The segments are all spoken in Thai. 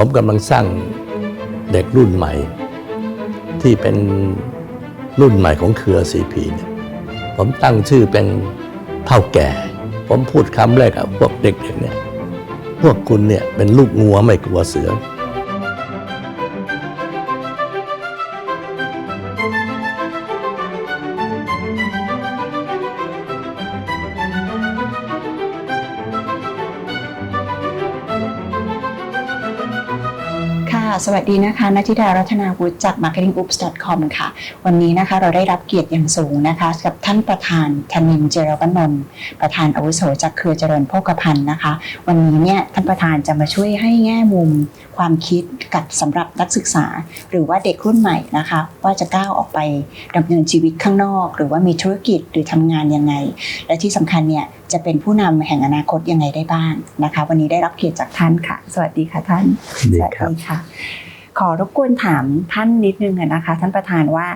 ผมกำลังสร้างเด็กรุ่นใหม่ ที่เป็นรุ่นใหม่ของเครือซีพีเนี่ยผมตั้งชื่อเป็นเท่าแก่ ผมพูดคำแรกกับพวกเด็กๆเนี่ย พวกคุณเนี่ยเป็นลูกงัวไม่กลัวเสือ สวัสดีนะคะนัทิดารัตนาวุฒิจาก marketinggroups.com ค่ะ วันนี้นะคะเราได้รับเกียรติอย่างสูงนะคะ กับท่านประธานธนินเจรวนนท์ประธานอาวุโสจากเครือเจริญโภคภัณฑ์นะคะ วันนี้เนี่ยท่านประธานจะมาช่วยให้แง่มุมความคิดกับสำหรับนักศึกษา หรือว่าเด็กรุ่นใหม่นะคะ ว่าจะก้าวออกไปดำเนินชีวิตข้างนอก หรือว่ามีธุรกิจหรือทำงานยังไง และที่สำคัญเนี่ย จะเป็นผู้นำแห่งอนาคตยังไงได้บ้างนะคะ วันนี้ได้รับเกียรติจากท่านค่ะ สวัสดีค่ะท่านดีครับสวัสดีค่ะขอรบกวนถามท่านนิดนึงอะนะคะ ท่านประธานว่า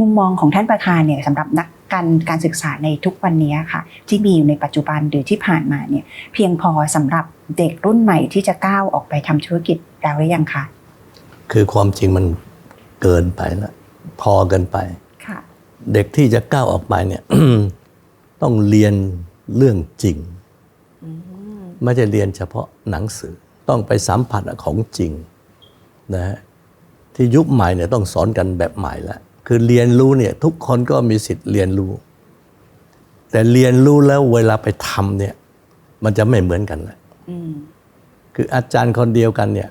มุมมองของท่านประธานเนี่ยสำหรับนักการการศึกษาในทุกวันนี้ค่ะ ที่มีอยู่ในปัจจุบันหรือที่ผ่านมาเนี่ยเพียงพอสำหรับเด็กรุ่นใหม่ที่จะก้าวออกไปทำธุรกิจแล้วหรือยังคะคือความจริงมันเกินไปแล้วพอเกินไปค่ะเด็กที่จะก้าวออกไปเนี่ยต้องเรียน เรื่องจริง ไม่ใช่เรียนเฉพาะหนังสือต้องไปสัมผัสของจริงนะฮะที่ยุคใหม่เนี่ยต้องสอนกันแบบใหม่ล้วคือเรียนรู้เนี่ยทุกคนก็มีสิทธิ์เรียนรู้ แต่เรียนรู้แล้วเวลาไปทำเนี่ย มันจะไม่เหมือนกันละคืออาจารย์คนเดียวกันเนี่ย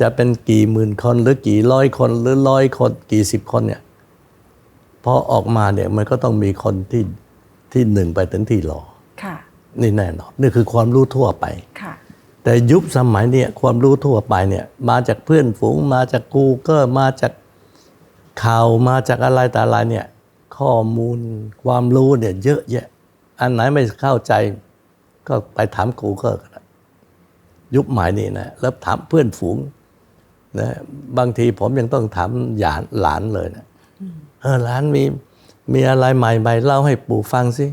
จะเป็นกี่หมื่นคนหรือกี่ร้อยคนหรือร้อยคน กี่สิบคนเนี่ยพอออกมาเนี่ยมันก็ต้องมีคนที่ ที่หนึ่งไปถึงที่รอค่ะนี่แน่นอนนี่คือความรู้ทั่วไปค่ะแต่ยุคสมัยเนี่ยความรู้ทั่วไปเนี่ยมาจากเพื่อนฝูงมาจากกูเกิลมาจากข่าวมาจากอะไรแต่อะไรเนี่ยข้อมูลความรู้เนี่ยเยอะแยะ อันไหนไม่เข้าใจก็ไปถามกูเกิลกันยุคใหม่นี่นะแล้วถามเพื่อนฝูงนะบางทีผมยังต้องถามหยานหลานเลยนะเออหลานมี มีอะไรใหม่ๆเล่าให้ปู่ฟังสิ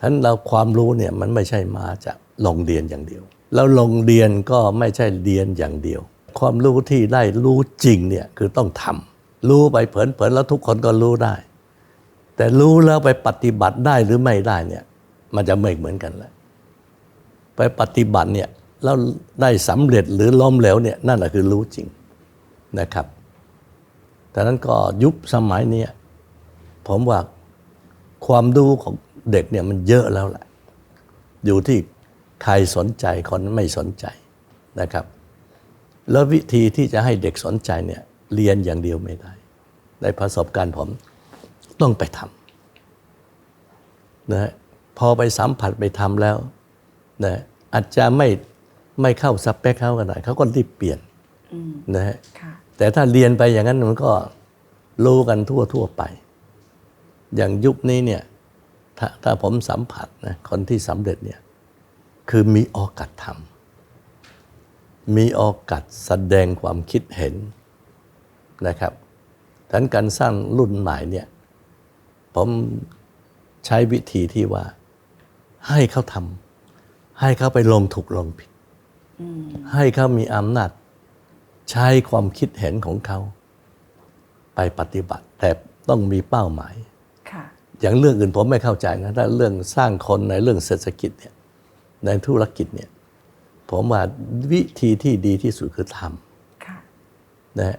ท่านเราความรู้เนี่ยมันไม่ใช่มาจากโรงเรียนอย่างเดียว แล้วโรงเรียนก็ไม่ใช่เรียนอย่างเดียว ความรู้ที่ได้รู้จริงเนี่ยคือต้องทำรู้ไปเผลอๆแล้วทุกคนก็รู้ได้ แต่รู้แล้วไปปฏิบัติได้หรือไม่ได้เนี่ย มันจะไม่เหมือนกันแหละไปปฏิบัติเนี่ยแล้วได้สำเร็จหรือล้มเหลวเนี่ยนั่นแหละคือรู้จริงนะครับแต่นั้นก็ยุคสมัยเนี้ย ผมว่าความรู้ของเด็กเนี่ยมันเยอะแล้วแหละ อยู่ที่ใครสนใจคนไม่สนใจนะครับ แล้ววิธีที่จะให้เด็กสนใจเนี่ยเรียนอย่างเดียวไม่ได้ ในประสบการณ์ผมต้องไปทำนะฮะพอไปสัมผัสไปทำแล้วนะอาจจะไม่ไม่เข้าสเปคเขากันหน่อยเขาก็รีบเปลี่ยนอืมนะฮะค่ะแต่ถ้าเรียนไปอย่างนั้นมันก็รู้กันทั่วทั่วไป อย่างยุคนี้เนี่ยถ้าถ้าผมสัมผัสนะคนที่สำเร็จเนี่ยคือมีโอกาสทำมีโอกาสแสดงความคิดเห็นนะครับดังนั้นการสร้างรุ่นใหม่เนี่ยผมใช้วิธีที่ว่าให้เขาทำให้เขาไปลงถูกลงผิดอืมให้เขามีอำนาจใช้ความคิดเห็นของเขา ไปปฏิบัติแต่ต้องมีเป้าหมายค่ะ อย่างเรื่องอื่นผมไม่เข้าใจนะถ้าเรื่องสร้างคนในเรื่องเศรษฐกิจเนี่ยในธุรกิจเนี่ยผมว่าวิธีที่ดีที่สุดคือทค่ะำนะฮะ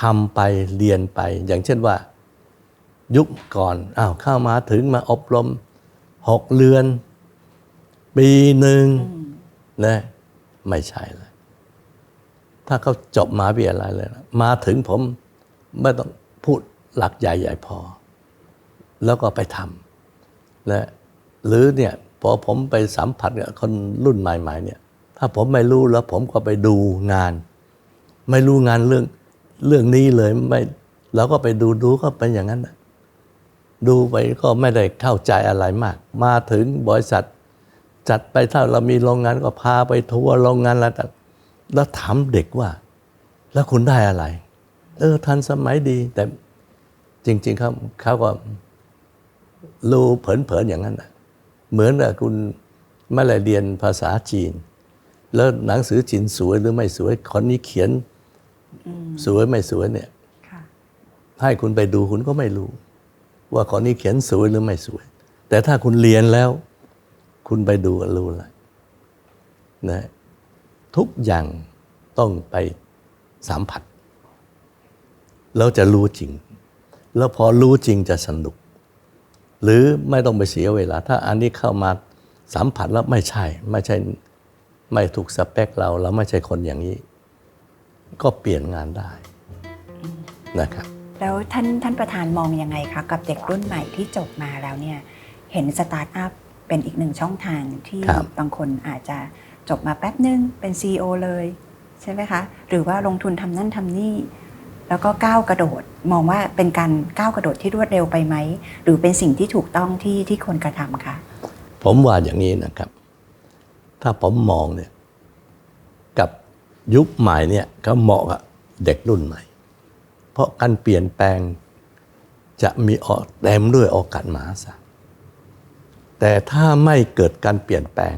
ทำไปเรียนไป อย่างเช่นว่า ยุคก่อนอ้าวเข้ามาถึงมาอบรมหกเดือน ปีหนึ่งอืมนะไม่ใช่เลยถ้าเขาจบมาวิทยาลัยเลยนะมาถึงผมไม่ต้องพูดหลักใหญ่ๆพอ แล้วก็ไปทำนะหรือเนี่ยพอผมไปสัมผัสกับคนรุ่นใหม่ๆเนี่ยถ้าผมไม่รู้แล้วผมก็ไปดูงาน ไม่รู้งานเรื่องเรื่องนี้เลยไม่เราก็ไปดูดูก็เป็นอย่างนั้นนะดูไปก็ไม่ได้เข้าใจอะไรมาก มาถึงบริษัท จัดไปถ้าเรามีโรงงานก็พาไปทัวร์โรงงานแล้วแล้วถามเด็กว่า แล้วคุณได้อะไร เออทันสมัยดีแต่จริง ๆเขาเขาก็ รู้เผินๆอย่างนั้นนะเหมือนกับคุณไม่ได้เรียนภาษาจีน แล้วหนังสือจีนสวยหรือไม่สวยคนนี้เขียนสวยไม่สวยเนี่ยค่ะให้คุณไปดูคุณก็ไม่รู้ ว่าคนนี้เขียนสวยหรือไม่สวย แต่ถ้าคุณเรียนแล้ว คุณไปดูก็รู้แล้วนะทุกอย่างต้องไปสัมผัสแล้วจะรู้จริง แล้วพอรู้จริงจะสนุก หรือไม่ต้องไปเสียเวลา ถ้าอันนี้เข้ามาสัมผัสแล้วไม่ใช่ ไม่ใช่ไม่ถูกสเปคเราแล้วไม่ใช่คนอย่างนี้ ก็เปลี่ยนงานได้นะครับแล้วท่านท่านประธานมองยังไงคะกับเด็กรุ่นใหม่ที่จบมาแล้วเนี่ยเห็นสตาร์ทอัพเป็นอีกหนึ่งช่องทางที่ครับบางคนอาจจะจบมาแป๊บนึงเป็น CEO เลย ใช่ไหมคะ หรือว่าลงทุนทำนั่นทำนี่ แล้วก็ก้าวกระโดดมองว่าเป็นการก้าวกระโดดที่รวดเร็วไปไหม หรือเป็นสิ่งที่ถูกต้องที่ที่ควรกระทำคะผมว่าอย่างนี้นะครับ ถ้าผมมองเนี่ยกับยุคใหม่เนี่ยก็เหมาะกับเด็กรุ่นใหม่ เพราะการเปลี่ยนแปลงจะมีออกเต็มด้วยโอกาสมหาศาลแต่ถ้าไม่เกิดการเปลี่ยนแปลง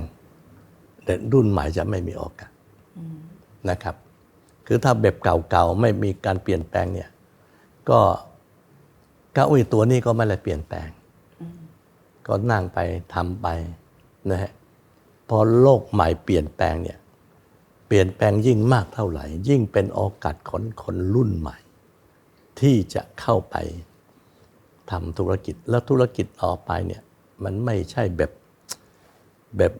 เด็กรุ่นใหม่จะไม่มีโอกาสนะครับ คือถ้าแบบเก่าๆไม่มีการเปลี่ยนแปลงเนี่ยก็เก้าอี้ตัวนี้ก็ไม่ได้เปลี่ยนแปลง ก็นั่งไปทำไปนะฮะพอโลกใหม่เปลี่ยนแปลงเนี่ยเปลี่ยนแปลงยิ่งมากเท่าไหร่ ยิ่งเป็นโอกาสของคนรุ่นใหม่ ที่จะเข้าไปทำธุรกิจแล้วธุรกิจต่อไปเนี่ยมันไม่ใช่แบบแบบ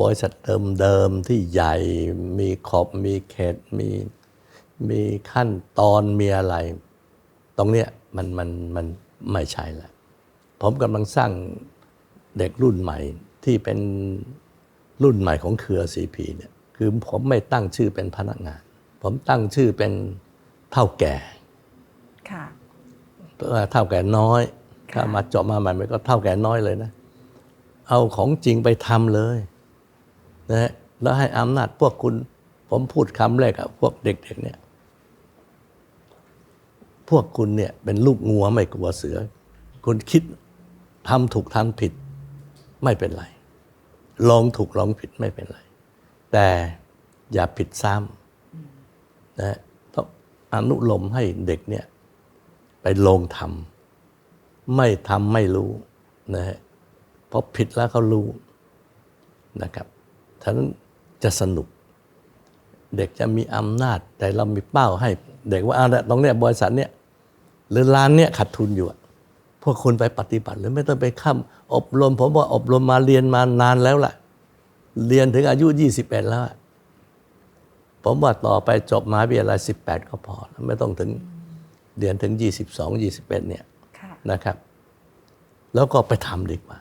บริษัทเดิมๆที่ใหญ่มีขอบมีเขตมีมีขั้นตอนมีอะไร ตรงเนี้ยมันมันมันไม่ใช่แล้วผมกำลังสร้างเด็กรุ่นใหม่ที่เป็นรุ่นใหม่ของเครือซีพีเนี่ยคือผมไม่ตั้งชื่อเป็นพนักงาน ผมตั้งชื่อเป็นเท่าแก่ค่ะเพราะว่าเท่าแก่น้อยค่ะถ้ามาเจาะมาใหม่มันก็เท่าแก่น้อยเลยนะ เอาของจริงไปทำเลย นะฮะแล้วให้อำนาจพวกคุณ ผมพูดคำแรกอะพวกเด็ก ๆ เนี่ย พวกคุณเนี่ย เป็นลูกงัวไม่กลัวเสือ คุณคิดทำถูกทำผิดไม่เป็นไร ลองถูกลองผิดไม่เป็นไร แต่อย่าผิดซ้ำนะต้องอนุลมให้เด็กเนี่ย ไปลงทำไม่ทำไม่รู้นะฮะเพราะผิดแล้วเขารู้นะครับ ฉะนั้นจะสนุก เด็กจะมีอำนาจ แต่เรามีเป้าให้ เด็กว่าอ่าตรงเนี้ยบริษัทเนี้ยหรือร้านเนี้ยขาดทุนอยู่อะพวกคุณไปปฏิบัติหรือไม่ต้องไปค้ำอบรม ผมว่าอบรมมาเรียนมานานแล้วล่ะ เรียนถึงอายุ 21 แล้วอะผมว่าต่อไปจบมหาวิทยาลัย18 ก็พอแล้วไม่ต้องถึงเรียนถึง 22 21 เนี่ยค่ะนะครับ แล้วก็ไปทำดีกว่า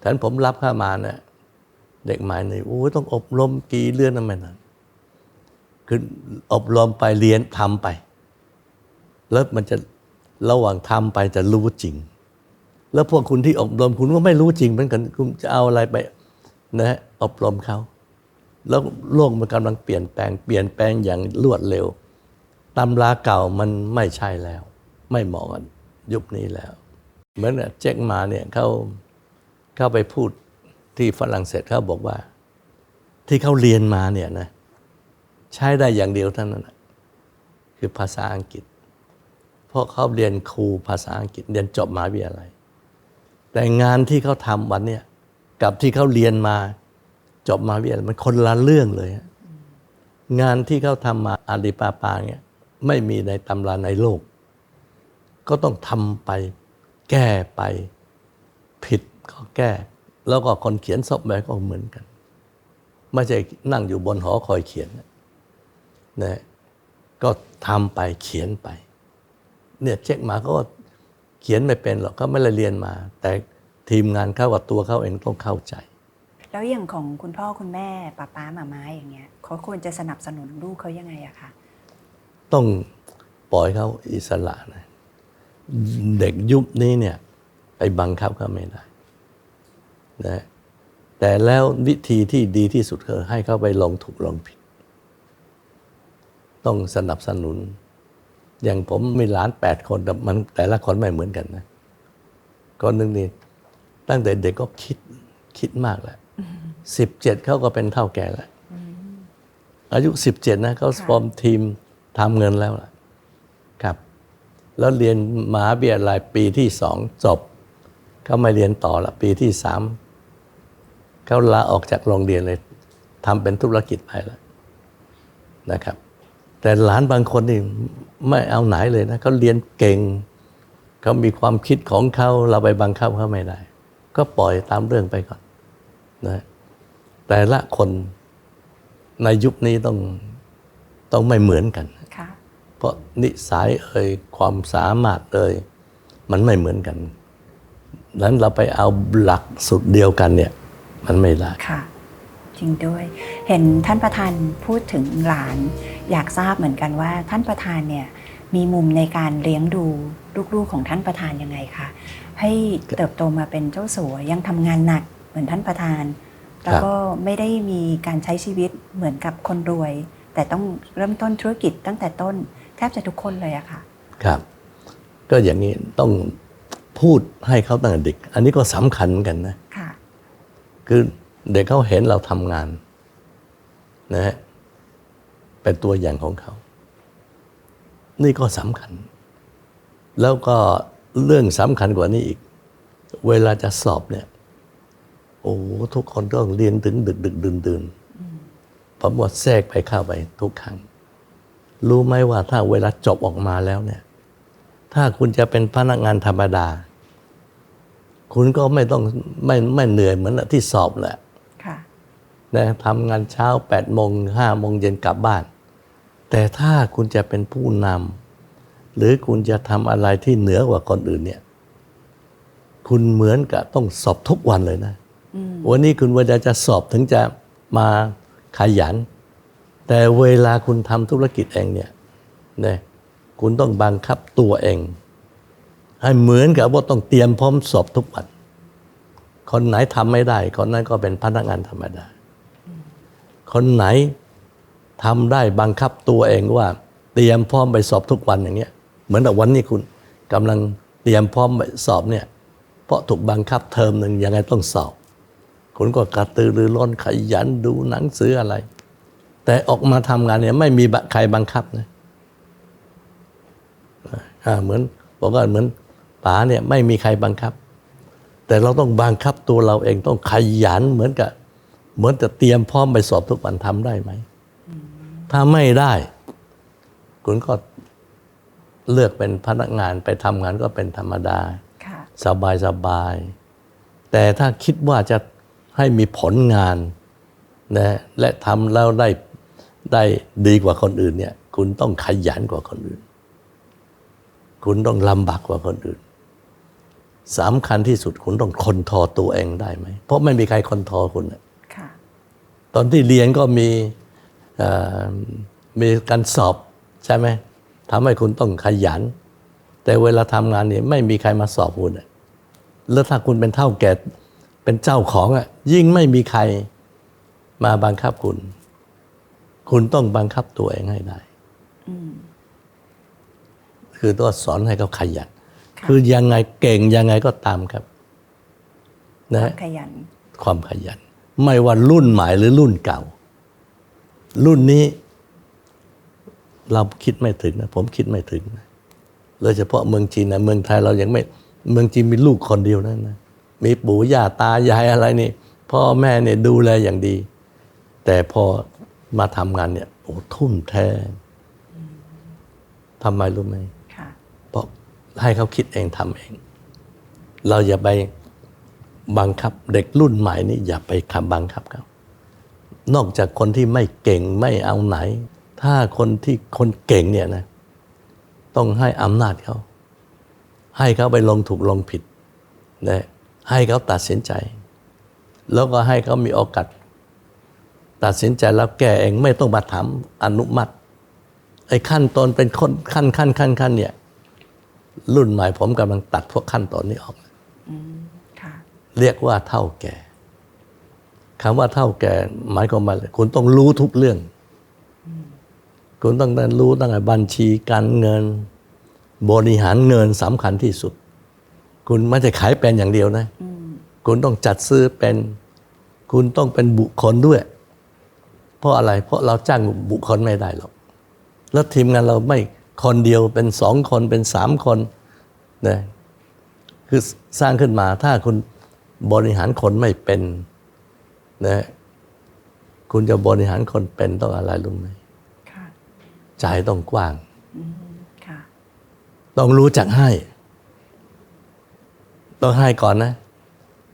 แทนผมรับเข้ามาเนี่ย เด็กใหม่เนี่ยโอ้ยต้องอบรมกี่เดือนนั่นไม่นานคืออบรมไปเรียนทำไป แล้วมันจะระหว่างทำไปจะรู้จริง แล้วพวกคุณที่อบรมคุณก็ไม่รู้จริงเหมือนกันคุณจะเอาอะไรไปนะฮะอบรมเขาแล้วโลกมันกำลังเปลี่ยนแปลง เปลี่ยนแปลงอย่างรวดเร็วตำราเก่ามันไม่ใช่แล้ว ไม่เหมาะกับยุคนี้แล้ว เหมือนเจ๊กมาเนี่ยเขาเข้าไปพูด ที่ฝรั่งเศสเขาบอกว่า ที่เขาเรียนมาเนี่ยนะใช้ได้อย่างเดียวเท่านั้นนะคือภาษาอังกฤษ เพราะเขาเรียนครูภาษาอังกฤษ เรียนจบมหาวิทยาลัย แต่งานที่เขาทำวันเนี้ยกับที่เขาเรียนมาจบมหาวิทยาลัยมันคนละเรื่องเลย งานที่เขาทำมาอาลีปาปาเนี่ยไม่มีในตำราในโลก ก็ต้องทำไป แก้ไป ผิดก็แก้ แล้วก็คนเขียนซอฟต์แวร์ก็เหมือนกัน ไม่ใช่นั่งอยู่บนหอคอยเขียนนะนะก็ทำไปเขียนไป เนี่ยเช็คมาเขาก็เขียนไม่เป็นหรอกเขาไม่ได้เรียนมา แต่ทีมงานเข้ากับตัวเขาเองต้องเข้าใจ แล้วอย่างของคุณพ่อคุณแม่ป้าป้าหมาม้าอย่างเงี้ยเขาควรจะสนับสนุนลูกเขายังไงอะคะต้องปล่อยเขาอิสระนะเด็กยุคนี้เนี่ยไปบังคับเขาไม่ได้ นะแต่แล้ววิธีที่ดีที่สุดคือให้เขาไปลองถูกลองผิด ต้องสนับสนุน อย่างผมมีหลานแปดคนแต่มันแต่ละคนไม่เหมือนกันนะคนหนึ่งนี่ตั้งแต่เด็กก็คิดคิดมากแล้วสิบเจ็ดเขาก็เป็นเท่าแก่แล้วอายุ17นะเขาค่ะฟอร์มทีมทำเงินแล้วล่ะครับ แล้วเรียนมหาวิทยาลัยปีที่สองจบเขาไม่เรียนต่อละปีที่สาม เขาลาออกจากโรงเรียนเลยทำเป็นธุรกิจไปแล้วนะครับ แต่หลานบางคนนี่ไม่เอาไหนเลยนะเขาเรียนเก่งเขามีความคิดของเขาเราไปบังคับเขาไม่ได้ ก็ปล่อยตามเรื่องไปก่อนนะแต่ละคนในยุคนี้ต้องต้องไม่เหมือนกันค่ะเพราะนิสัยเอ่ยความสามารถเอ่ยมันไม่เหมือนกันนั้นเราไปเอาหลักสุดเดียวกันเนี่ย มันไม่ได้ค่ะ จริงด้วย เห็นท่านประธานพูดถึงหลาน อยากทราบเหมือนกันว่า ท่านประธานเนี่ยมีมุมในการเลี้ยงดูลูกๆของท่านประธานยังไงคะให้เติบโตมาเป็นเจ้าสัวยังทำงานหนักเหมือนท่านประธาน แล้วก็ไม่ได้มีการใช้ชีวิตเหมือนกับคนรวย แต่ต้องเริ่มต้นธุรกิจตั้งแต่ต้นแทบจะทุกคนเลยอะค่ะ ครับ ก็อย่างนี้ต้องพูดให้เขาตั้งแต่เด็ก อันนี้ก็สำคัญเหมือนกันนะ คือเด็กเขาเห็นเราทำงานนะฮะเป็นตัวอย่างของเขา นี่ก็สำคัญ แล้วก็เรื่องสำคัญกว่านี้อีก เวลาจะสอบเนี่ย โอ้โหทุกคนต้องเรียนถึงดึกดึกดื่นดื่นผมว่าแทรกไปเข้าไปทุกครั้ง รู้ไหมว่าถ้าเวลาจบออกมาแล้วเนี่ย ถ้าคุณจะเป็นพนักงานธรรมดา คุณก็ไม่ต้องไม่ไม่เหนื่อยเหมือนที่สอบแหละค่ะนะทำงานเช้า8ปดโมงห้าโมงเย็นกลับบ้าน แต่ถ้าคุณจะเป็นผู้นำหรือคุณจะทำอะไรที่เหนือกว่าคนอื่นเนี่ย คุณเหมือนกับต้องสอบทุกวันเลยนะอืมวันนี้คุณเวลาจะสอบถึงจะมาขยัน แต่เวลาคุณทำธุรกิจเองเนี่ยนะคุณต้องบังคับตัวเอง ให้เหมือนกับว่าต้องเตรียมพร้อมสอบทุกวัน คนไหนทำไม่ได้ คนนั้นก็เป็นพนักงานธรรมดา คนไหนทำได้บังคับตัวเองว่า เตรียมพร้อมไปสอบทุกวันอย่างเงี้ย เหมือนกับวันนี้คุณกำลังเตรียมพร้อมไปสอบเนี่ย เพราะถูกบังคับเทอมหนึ่งยังไงต้องสอบ คุณก็กระตือรือร้นขยันดูหนังสืออะไร แต่ออกมาทำงานเนี่ยไม่มีใครบังคับนะเหมือนบอกว่าเหมือน ป๋าเนี่ยไม่มีใครบังคับ แต่เราต้องบังคับตัวเราเองต้องขยันเหมือนกับ เหมือนจะเตรียมพร้อมไปสอบทุกวันทำได้ไหม ถ้าไม่ได้ คุณก็เลือกเป็นพนักงานไปทำงานก็เป็นธรรมดาค่ะสบายสบาย แต่ถ้าคิดว่าจะให้มีผลงานนะและทำแล้วได้ได้ดีกว่าคนอื่นเนี่ย คุณต้องขยันกว่าคนอื่น คุณต้องลำบากกว่าคนอื่น สำคัญที่สุดคุณต้องคอนโทรลตัวเองได้ไหม เพราะไม่มีใครคอนโทรลคุณน่ะค่ะตอนที่เรียนก็มีเอ่อมีการสอบใช่ไหมทำให้คุณต้องขยัน แต่เวลาทำงานเนี่ยไม่มีใครมาสอบคุณอะแล้วถ้าคุณเป็นเท่าแก่เป็นเจ้าของอะยิ่งไม่มีใครมาบังคับคุณ คุณต้องบังคับตัวเองให้ได้อืมคือต้องสอนให้เขาขยัน ค่ะคือยังไงเก่งยังไงก็ตามครับควานะมขยัน ความขยัน ไม่ว่ารุ่นใหม่หรือรุ่นเก่า รุ่นนี้ เราคิดไม่ถึงนะผมคิดไม่ถึงนะโดยเฉพาะเมืองจีนนะเมืองไทยเรายังไม่ เมืองจีนมีลูกคนเดียวนั่นนะมีปู่ย่าตายายอะไรนี่พ่อแม่เนี่ยดูแลอย่างดี แต่พอมาทำงานเนี่ยโอ้ทุ่มแท้ทำไมรู้ไหมค่ะเพราะ ให้เขาคิดเองทำเอง เราอย่าไปบังคับ เด็กรุ่นใหม่นี่อย่าไปคำบังคับเขานอกจากคนที่ไม่เก่งไม่เอาไหน ถ้าคนที่คนเก่งเนี่ยนะต้องให้อำนาจเขาให้เขาไปลงถูกลงผิดนะให้เขาตัดสินใจ แล้วก็ให้เขามีโอกาสตัดสินใจแล้วแก้เองไม่ต้องมาถามอนุมัติไอ้ขั้นตอนเป็นคนขั้นขั้นขั้นขั้นเนี่ย รุ่นใหม่ผมกำลังตัดพวกขั้นตอนนี้ออกอืมค่ะเรียกว่าเท่าแก่คำว่าเท่าแก่หมายความว่าอะไรคุณต้องรู้ทุกเรื่อง คุณต้องได้รู้ตั้งแต่บัญชีการเงิน บริหารเงินสำคัญที่สุด คุณไม่ใช่ขายเป็นอย่างเดียวนะอืมคุณต้องจัดซื้อเป็น คุณต้องเป็นบุคคลด้วย เพราะอะไร เพราะเราจ้างบุคคลไม่ได้หรอก แล้วทีมงานเราไม่ คนเดียวเป็นสองคนเป็นสามคนนะคือสร้างขึ้นมาถ้าคุณบริหารคนไม่เป็นนะคุณจะบริหารคนเป็นต้องอะไรรู้ไหมค่ะใจต้องกว้างอืมค่ะต้องรู้จักให้ ต้องให้ก่อนนะ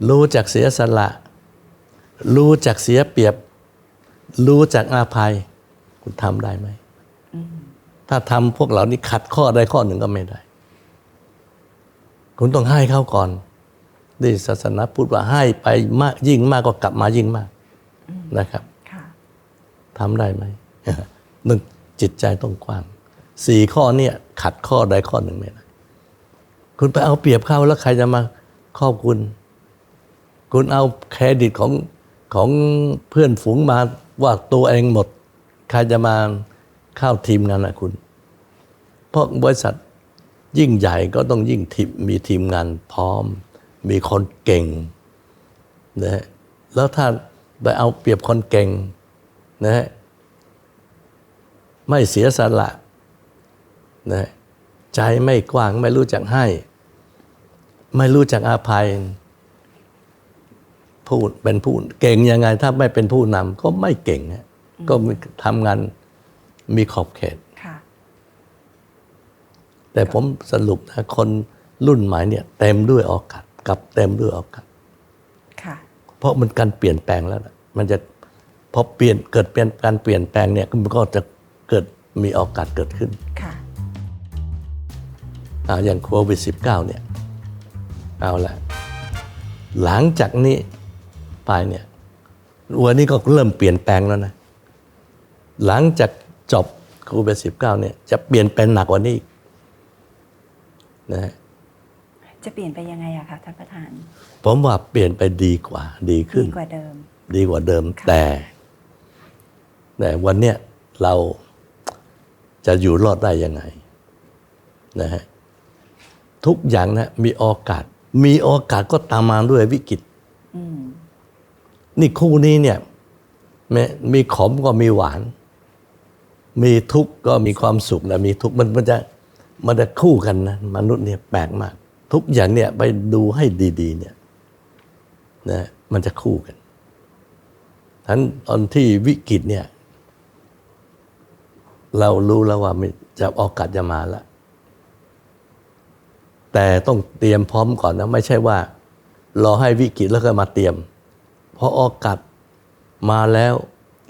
รู้จักเสียสละ รู้จักเสียเปรียบ รู้จักอาภัย คุณทำได้ไหม ถ้าทำพวกเหล่านี้ขัดข้อใดข้อหนึ่งก็ไม่ได้ คุณต้องให้เขาก่อนนี่ศาสนาพูดว่าให้ไปมากยิ่งมากก็กลับมายิ่งมากนะครับค่ะทำได้ไหมหนึ่งจิตใจต้องกว้างสี่ข้อเนี่ยขัดข้อใดข้อหนึ่งไม่ได้คุณไปเอาเปรียบเขาแล้วใครจะมาขอบคุณ คุณเอาเครดิตของของเพื่อนฝูงมาว่าตัวเองหมด ใครจะมา เข้าทีมงานนะคุณ เพราะบริษัทยิ่งใหญ่ก็ต้องยิ่งทีมมีทีมงานพร้อม มีคนเก่งนะฮะแล้วถ้าไปเอาเปรียบคนเก่งนะฮะไม่เสียสละนะฮะใจไม่กว้างไม่รู้จักให้ ไม่รู้จักอาภัยพูดเป็นผู้เก่งยังไง ถ้าไม่เป็นผู้นำก็ไม่เก่งก็ทำงาน มีขอบเขตค่ะแต่ผมสรุปนะคนรุ่นใหม่เนี่ยเต็มด้วยโอกาสกับเต็มด้วยโอกาสค่ะเพราะมันการเปลี่ยนแปลงแล้วนะมันจะพอเปลี่ยนเกิดเปลี่ยนการเปลี่ยนแปลงเนี่ยมันก็จะเกิดมีโอกาสเกิดขึ้นค่ะอ่าอย่างโควิด -19 เนี่ยเอาละหลังจากนี้ไปเนี่ยวันนี้ก็เริ่มเปลี่ยนแปลงแล้วนะ หลังจาก จบโควิด -19 เนี่ยจะเปลี่ยนแปลงหนักกว่านี้อีกนะฮะจะเปลี่ยนไปยังไงอะคะท่านประธาน ผมว่าเปลี่ยนไปดีกว่า ดีขึ้ดีนกว่าเดิม ดีกว่าเดิมค่ะแต่ แต่วันเนี้ยเราจะอยู่รอดได้ยังไงนะฮะทุกอย่างนะมีโอกาส มีโอกาสก็ตามมาด้วยวิกฤตอืมนี่คู่นี้เนี่ยแม้มีขมก็มีหวาน มีทุกข์ก็มีความสุขนะมีทุกข์มันมันจะมันจะคู่กันนะมนุษย์เนี่ยแปลกมาก ทุกอย่างเนี่ยไปดูให้ดีๆเนี่ยนะมันจะคู่กันทั้นตอนที่วิกฤตเนี่ย เรารู้แล้วว่าจะโอกาสจะมาแล้วแต่ต้องเตรียมพร้อมก่อนนะ ไม่ใช่ว่า รอให้วิกฤตแล้วก็มาเตรียม เพราะโอกาสมาแล้ว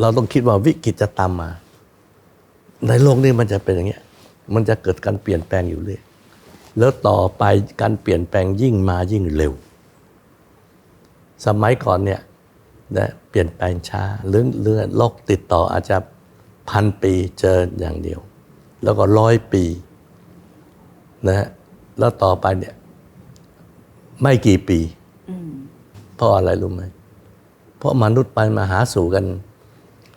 เราต้องคิดว่าวิกฤตจะตามมา ในโลกนี้มันจะเป็นอย่างเงี้ย มันจะเกิดการเปลี่ยนแปลงอยู่เรื่อย แล้วต่อไปการเปลี่ยนแปลงยิ่งมายิ่งเร็ว สมัยก่อนเนี่ยนะเปลี่ยนแปลงช้าหรือเรื่องโรคติดต่ออาจจะพันปีเจออย่างเดียว แล้วก็ร้อยปีนะฮะแล้วต่อไปเนี่ย ไม่กี่ปีอืมเพราะอะไรรู้ไหมเพราะมนุษย์ไปมาหาสู่กัน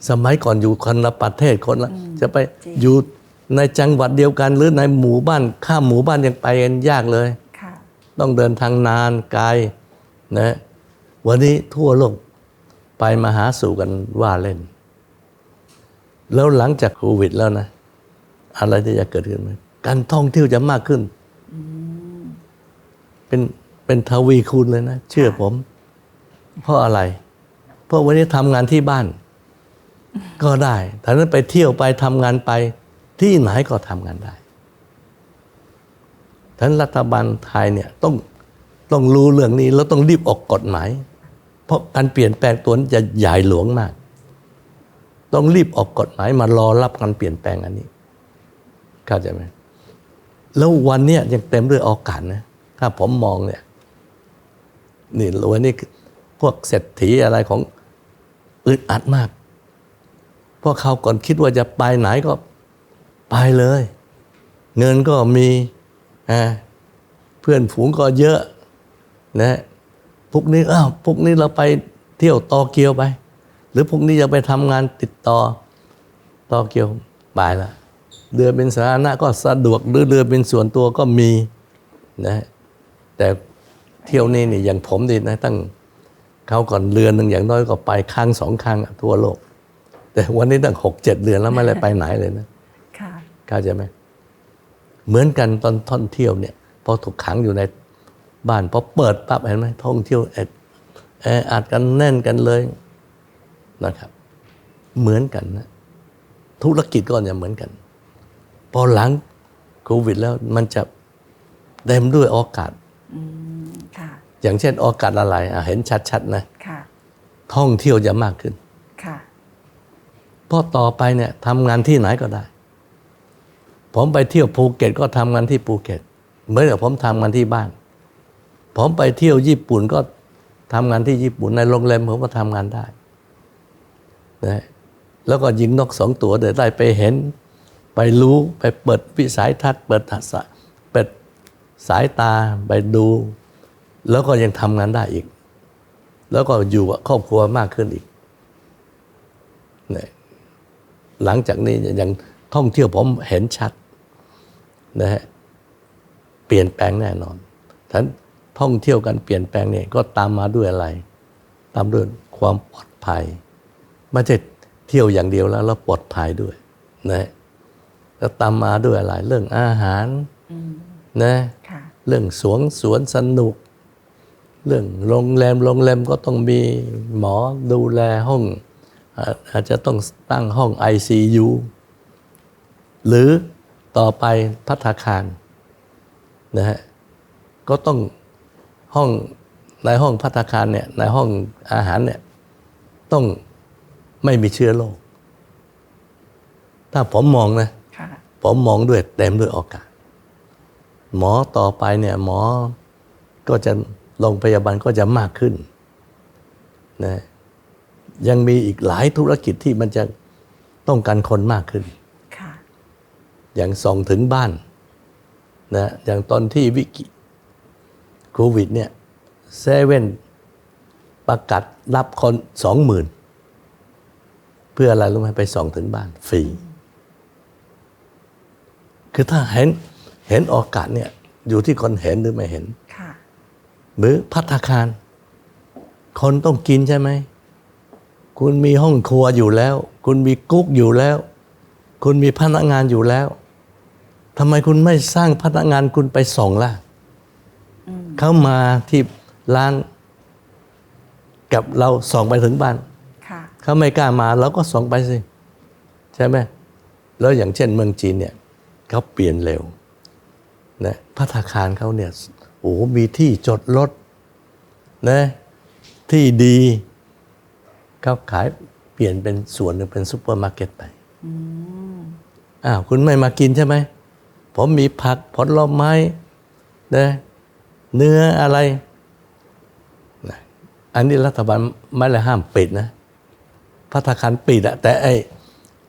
สมัยก่อนอยู่คนละประเทศคนละจะไปอยู่ในจังหวัดเดียวกันหรือในหมู่บ้านข้ามหมู่บ้านยังไปกันยากเลยค่ะต้องเดินทางนานไกลนะวันนี้ทั่วโลกไปมาหาสู่กันว่าเล่น แล้วหลังจากโควิดแล้วนะ อะไรที่จะเกิดขึ้นไหมการท่องเที่ยวจะมากขึ้น เป็นเป็นทวีคูณเลยนะ เชื่อผม เพราะอะไร เพราะวันนี้ทำงานที่บ้าน ก็ได้แต่นั้นไปเที่ยวไปทำงานไปที่ไหนก็ทำงานได้ท่านรัฐบาลไทยเนี่ยต้องต้องรู้เรื่องนี้แล้วต้องรีบออกกฎหมาย เพราะการเปลี่ยนแปลงตัวนี้จะใหญ่หลวงมาก ต้องรีบออกกฎหมายมารอรับการเปลี่ยนแปลงอันนี้เข้าใจไหมแล้ววันนี้ยยังเต็มด้วยโอกาสนะถ้าผมมองเนี่ยนี่วันนี้พวกเศรษฐีอะไรของอึดอัดมาก เพราะเขาก่อนคิดว่าจะไปไหนก็ไปเลย เงินก็มีเพื่อนฝูงก็เยอะนะพวกนี้อ้าวพวกนี้เราไปเที่ยวโตเกียวไป หรือพวกนี้จะไปทำงานติดต่อโตเกียวไปละเรือเป็นสาธารณะก็สะดวกหรือเรือเป็นส่วนตัวก็มีนะแต่เที่ยวนี้นี่อย่างผมนี่นะตั้งเขาก่อนเรือหนึ่งอย่างน้อยก็ไปครั้งสองครั้งทั่วโลก แต่วันนี้ตั้งหกเจ็ดเดือนแล้วไม่ได้ไปไหนเลยนะค่ะเข้าใจไหมเหมือนกันตอนท่องเที่ยวเนี่ยพอถูกขังอยู่ในบ้านพอเปิดปั๊บเห็นไหมท่องเที่ยวแอดแออัดกันแน่นกันเลยนะครับ เหมือนกันนะธุรกิจก็จะเหมือนกัน พอหลังโควิดแล้วมันจะเต็มด้วยโอกาสอืมค่ะอย่างเช่นโอกาสอะไรอะเห็นชัดๆนะค่ะท่องเที่ยวจะมากขึ้นค่ะ เพราะต่อไปเนี่ยทำงานที่ไหนก็ได้ ผมไปเที่ยวภูเก็ตก็ทำงานที่ภูเก็ต เหมือนกับผมทำงานที่บ้าน ผมไปเที่ยวญี่ปุ่นก็ทำงานที่ญี่ปุ่นในโรงแรมผมก็ทำงานได้นะแล้วก็ยิงนกสองตัวเดี๋ยวได้ไปเห็น ไปรู้ไปเปิดวิสัยทัศน์เปิดทัศน์เปิดสายตาไปดู แล้วก็ยังทำงานได้อีก แล้วก็อยู่กับครอบครัวมากขึ้นอีกเนี่ย หลังจากนี้อย่างท่องเที่ยวผมเห็นชัดนะฮะเปลี่ยนแปลงแน่นอนท่านท่องเที่ยวกันเปลี่ยนแปลงเนี่ยก็ตามมาด้วยอะไร ตามด้วยความปลอดภัยไม่ใช่เที่ยวอย่างเดียวแล้วแล้วปลอดภัยด้วยนะแล้วตามมาด้วยอะไร เรื่องอาหารอืมนะค่ะเรื่องสวนสวนสนุก เรื่องโรงแรมโรงแรมก็ต้องมีหมอดูแลห้อง อ่าอาจจะต้องตั้งห้อง ICU หรือต่อไปพัฒนาคารนะฮะก็ต้องห้องในห้องพัฒนาคารเนี่ยในห้องอาหารเนี่ยต้องไม่มีเชื้อโรคถ้าผมมองนะค่ะผมมองด้วยเต็มด้วยโอกาส หมอต่อไปเนี่ยหมอก็จะโรงพยาบาลก็จะมากขึ้นนะ ยังมีอีกหลายธุรกิจที่มันจะต้องการคนมากขึ้นค่ะอย่างส่งถึงบ้านนะอย่างตอนที่วิกฤตโควิดเนี่ยเซเว่นประกาศรับคนสองหมื่นเพื่ออะไรรู้ไหมไปส่งถึงบ้านฟรี คือถ้าเห็นเห็นโอกาสเนี่ยอยู่ที่คนเห็นหรือไม่เห็นค่ะหรือพัตตาคาร คนต้องกินใช่ไหม คุณมีห้องครัวอยู่แล้ว คุณมีกุ๊กอยู่แล้ว คุณมีพนักงานอยู่แล้วทำไมคุณไม่สร้างพนักงานคุณไปส่งล่ะอืมเขามาที่ร้านกับเราส่งไปถึงบ้านค่ะเขาไม่กล้ามาเราก็ส่งไปสิ ใช่ไหมแล้วอย่างเช่นเมืองจีนเนี่ยเขาเปลี่ยนเร็วนะพัฒนาคารเขาเนี่ยโอ้โหมีที่จดรถนะที่ดี เขาขายเปลี่ยนเป็นส่วนหนึ่งเป็นซูเปอร์มาร์เก็ตไปอืมอ้าวคุณไม่มากินใช่ไหม ผมมีผักผลไม้นะเนื้ออะไรนะอันนี้รัฐบาลไม่ได้ห้ามปิดนะพัตตาคารปิดอะแต่ไอ้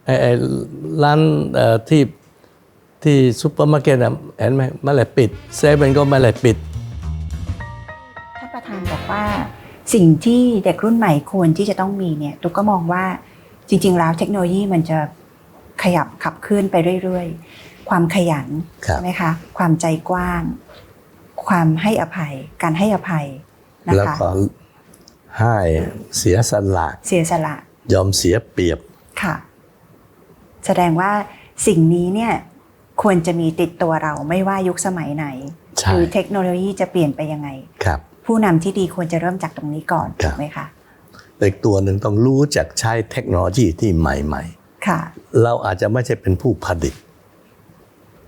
ไอ้ไอ้ร้านเอ่อที่ที่ซูเปอร์มาร์เก็ตอะเห็นไหมไม่ได้ปิดเซเว่นก็ไม่ได้ปิดท่านประธานบอกว่า สิ่งที่เด็กรุ่นใหม่ควรที่จะต้องมีเนี่ยตุ๊กก็มองว่าจริง ๆ แล้วเทคโนโลยีมันจะขยับขับเคลื่อนไปเรื่อย ๆ ความขยันครับใช่ไหมคะความใจกว้าง ความให้อภัย การให้อภัยนะแล้วคะก็ให้เสียสละ เสียสละ ยอมเสียเปรียบค่ะ แสดงว่าสิ่งนี้เนี่ยควรจะมีติดตัวเราไม่ว่ายุคสมัยไหนใช่หรือเทคโนโลยีจะเปลี่ยนไปยังไงครับ ผู้นำที่ดีควรจะเริ่มจากตรงนี้ก่อนครัถูบกไหมคะแต่อีกตัวหนึ่งต้องรู้จักใช้เทคโนโลยีที่ใหม่ๆค่ะเราอาจจะไม่ใช่เป็นผู้ผลิต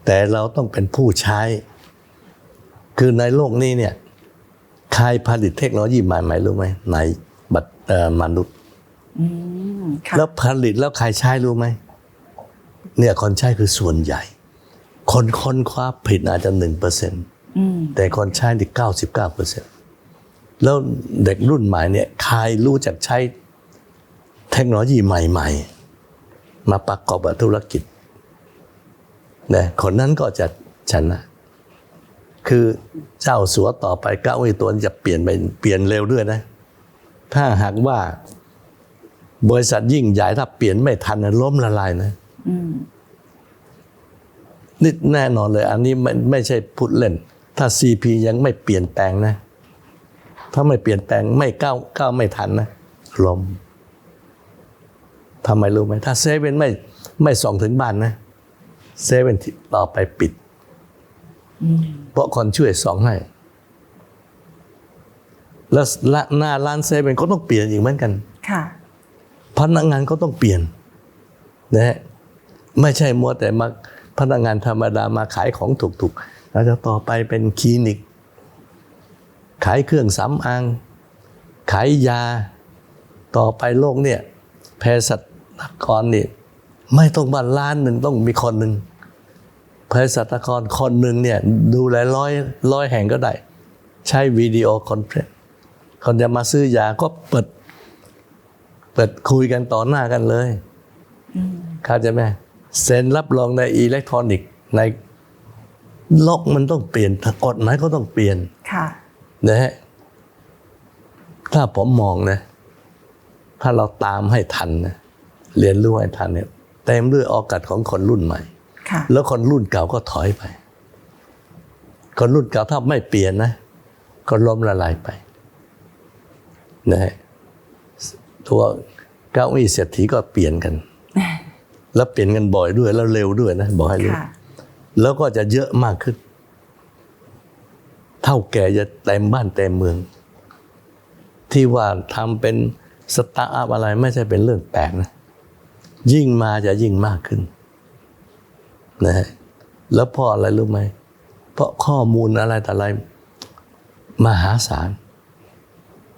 แต่เราต้องเป็นผู้ใช้ คือในโลกนี้เนี่ยใครผลิตเทคโนโลยีใหม่ๆรู้ไหมในบัตเอ่อมนุษย์อืมค่ะแล้วผลิตแล้วใครใช้รู้ไหมเนี่ยคนใช้คือส่วนใหญ่ คนค้นคว้าผิดอาจจะหนึ่งเปอร์เซ็นต์อืมแต่คนใช้ที่เก้าสิบเก้าเปอร์เซ็นต์ แล้วเด็กรุ่นใหม่เนี่ยใครรู้จักใช้เทคโนโลยีใหม่ๆ มาประกอบกับธุรกิจนะคนนั้นก็จะชนะ คือเจ้าสัวต่อไปเก้าอี้ตัวนี้จะเปลี่ยนไปเปลี่ยนเร็วด้วยนะ ถ้าหากว่าบริษัทยิ่งใหญ่ถ้าเปลี่ยนไม่ทันนะล้มละลายนะอืมนี่แน่นอนเลย อันนี้ไม่ไม่ใช่พูดเล่น ถ้า CP ยังไม่เปลี่ยนแปลงนะ ถ้าไม่เปลี่ยนแปลงไม่ก้าวก้าวไม่ทันนะล้มทำไมรู้ไหมถ้าเซเว่นไม่ไม่ส่งถึงบ้านนะเซเว่นต่อไปปิดอืมเพราะคนช่วยส่องให้ แล้วละหน้าร้านเซเว่นก็ต้องเปลี่ยนอีกเหมือนกันค่ะพนักงานก็ต้องเปลี่ยนนะฮะไม่ใช่มัวแต่มาพนักงานธรรมดามาขายของถูกๆแล้วจะต่อไปเป็นคลินิก ขายเครื่องสำอาง ขายยา ต่อไปโลกเนี่ยแพทย์สัตกรนี่ไม่ต้องบ้านล้านหนึ่งต้องมีคนหนึ่งแพทย์สัตกรคนหนึ่งเนี่ยดูแลร้อยร้อยแห่งก็ได้ ใช้วิดีโอคอนเฟรนซ์คนจะมาซื้อยาก็เปิด เปิดคุยกันต่อหน้ากันเลยเข้าใจไหมเซ็นรับรองในอิเล็กทรอนิกส์ในโลกมันต้องเปลี่ยนกฎหมายก็ต้องเปลี่ยนค่ะ นะฮะถ้าผมมองนะ ถ้าเราตามให้ทันนะเรียนรู้ให้ทันเนี่ยเต็มด้วยโอกาสของคนรุ่นใหม่ค่ะแล้วคนรุ่นเก่าก็ถอยไป คนรุ่นเก่าถ้าไม่เปลี่ยนนะ ก็ล้มละลายไปนะฮะตัวเก้าอี้เศรษฐีก็เปลี่ยนกัน แล้วเปลี่ยนกันบ่อยด้วยแล้วเร็วด้วยนะบอกให้รู้ค่ะแล้วก็จะเยอะมากขึ้น เท่าแก่จะเต็มบ้านเต็มเมือง ที่ว่าทำเป็นสตาร์อัพอะไรไม่ใช่เป็นเรื่องแปลกนะ ยิ่งมาจะยิ่งมากขึ้นนะฮะแล้วเพราะอะไรรู้ไหม เพราะข้อมูลอะไรแต่อะไรมหาศาล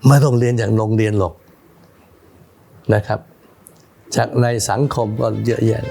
ไม่ต้องเรียนจากโรงเรียนหรอกนะครับ จากในสังคมก็เยอะแยะ